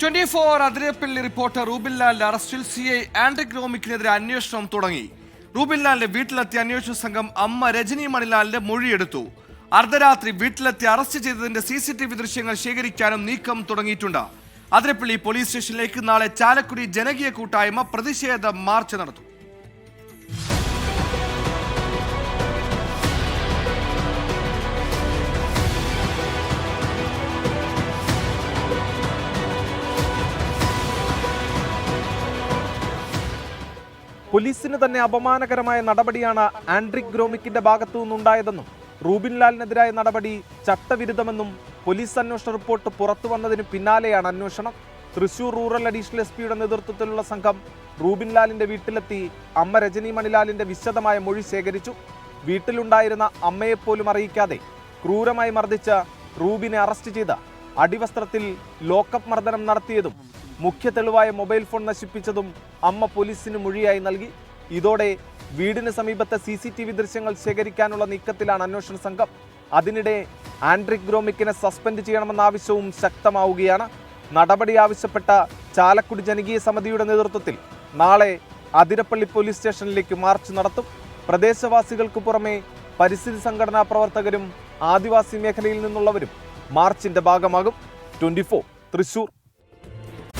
Twenty four Athirappilly reporter റൂബിൻലാലിന്റെ അറസ്റ്റിൽ C I Andrich അന്വേഷണം തുടങ്ങി. റൂബിൻലാലിന്റെ വീട്ടിലെത്തിയ അന്വേഷണ സംഘം അമ്മ രജനി മണിലാലിന്റെ മൊഴിയെടുത്തു. അർദ്ധരാത്രി വീട്ടിലെത്തി അറസ്റ്റ് ചെയ്തതിന്റെ സി സി ടി വി ദൃശ്യങ്ങൾ ശേഖരിക്കാനും നീക്കം തുടങ്ങിയിട്ടുണ്ട്. അതിരപ്പള്ളി പോലീസ് സ്റ്റേഷനിലേക്ക് നാളെ ചാലക്കുടി ജനകീയ കൂട്ടായ്മ പ്രതിഷേധ മാർച്ച് നടത്തും. പോലീസിന് തന്നെ അപമാനകരമായ നടപടിയാണ് ആൻഡ്രിക് ഗ്രോമിക്കിന്റെ ഭാഗത്തു നിന്നുണ്ടായതെന്നും റൂബിൻലാലിനെതിരായ നടപടി ചട്ടവിരുദ്ധമെന്നും പോലീസ് അന്വേഷണ റിപ്പോർട്ട് പുറത്തു വന്നതിന് പിന്നാലെയാണ് അന്വേഷണം. തൃശൂർ റൂറൽ അഡീഷണൽ എസ് പിയുടെ നേതൃത്വത്തിലുള്ള സംഘം റൂബിൻ റൂബിൻലാലിന്റെ വീട്ടിലെത്തി അമ്മ രജനി മണിലാലിന്റെ വിശദമായ മൊഴി ശേഖരിച്ചു. വീട്ടിലുണ്ടായിരുന്ന അമ്മയെപ്പോലും അറിയിക്കാതെ ക്രൂരമായി മർദ്ദിച്ച റൂബിനെ അറസ്റ്റ് ചെയ്ത അടിവസ്ത്രത്തിൽ ലോക്കപ്പ് മർദ്ദനം നടത്തിയതും മുഖ്യ തെളിവായ മൊബൈൽ ഫോൺ നശിപ്പിച്ചതും അമ്മ പോലീസിന് മൊഴിയായി നൽകി. ഇതോടെ വീടിന് സമീപത്തെ സി സി ടി വി ദൃശ്യങ്ങൾ ശേഖരിക്കാനുള്ള നീക്കത്തിലാണ് അന്വേഷണ സംഘം. അതിനിടെ ആൻഡ്രിക് ഗ്രോമിക്കിനെ സസ്പെൻഡ് ചെയ്യണമെന്ന ആവശ്യവും ശക്തമാവുകയാണ്. നടപടി ആവശ്യപ്പെട്ട ചാലക്കുടി ജനകീയ സമിതിയുടെ നേതൃത്വത്തിൽ നാളെ അതിരപ്പള്ളി പോലീസ് സ്റ്റേഷനിലേക്ക് മാർച്ച് നടത്തും. പ്രദേശവാസികൾക്ക് പുറമെ പരിസ്ഥിതി സംഘടനാ പ്രവർത്തകരും ആദിവാസി മേഖലയിൽ നിന്നുള്ളവരും മാർച്ചിന്റെ ഭാഗമാകും. ട്വന്റി തൃശൂർ.